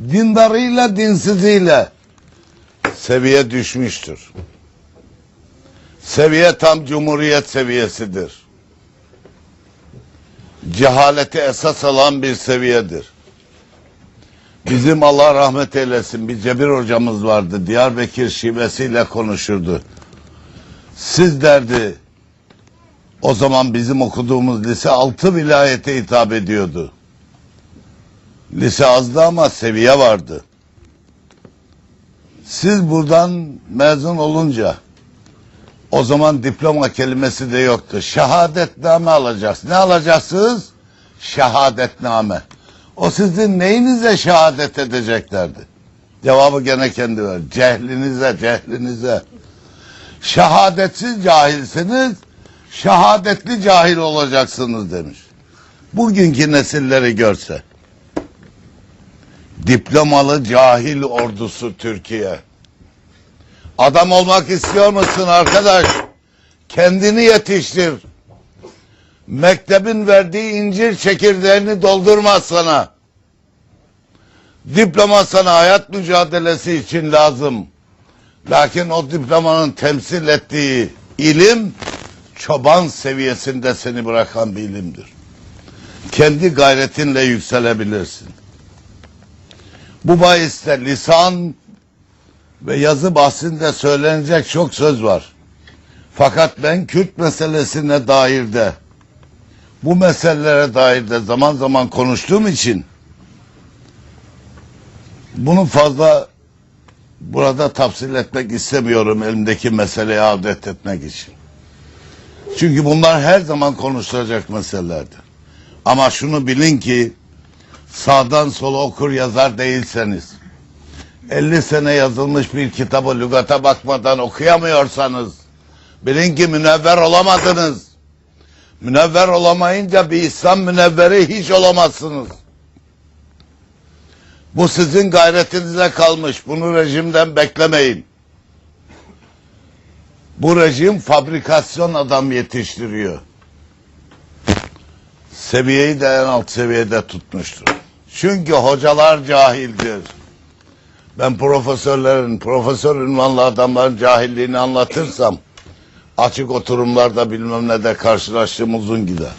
dindarıyla dinsiziyle seviye düşmüştür. Seviye tam cumhuriyet seviyesidir. Cehaleti esas alan bir seviyedir. Bizim Allah rahmet eylesin bir Cebir hocamız vardı. Diyarbakır şivesiyle konuşurdu. Siz derdi o zaman bizim okuduğumuz lise altı vilayete hitap ediyordu. Lise azdı ama seviye vardı. Siz buradan mezun olunca o zaman diploma kelimesi de yoktu. Şehadetname alacaksınız. Ne alacaksınız? Şehadetname. O sizin neyinize şehadet edeceklerdi? Cevabı gene kendi ver. Cehlinize, cehlinize. Şehadetsiz cahilsiniz, şehadetli cahil olacaksınız demiş. Bugünkü nesilleri görse. Diplomalı cahil ordusu Türkiye. Adam olmak istiyor musun arkadaş? Kendini yetiştir. Mektebin verdiği incir çekirdeğini doldurmaz sana. Diploma sana hayat mücadelesi için lazım. Lakin o diplomanın temsil ettiği ilim çoban seviyesinde seni bırakan bir ilimdir. Kendi gayretinle yükselebilirsin. Bu bahiste lisan ve yazı bahsinde söylenecek çok söz var. Fakat ben Kürt meselesine dair de bu meselelere dair de zaman zaman konuştuğum için bunu fazla burada tafsil etmek istemiyorum elimdeki meseleyi adet etmek için. Çünkü bunlar her zaman konuşulacak meselelerdir. Ama şunu bilin ki sağdan sola okur yazar değilseniz 50 sene yazılmış bir kitabı lügata bakmadan okuyamıyorsanız bilin ki münevver olamadınız. Münevver olamayınca bir İslam münevveri hiç olamazsınız. Bu sizin gayretinize kalmış. Bunu rejimden beklemeyin. Bu rejim fabrikasyon adam yetiştiriyor. Seviyeyi de en alt seviyede tutmuştur. Çünkü hocalar cahildir. Ben profesörlerin, profesör ünvanlı adamların cahilliğini anlatırsam açık oturumlarda bilmem ne de karşılaştığım uzun gider.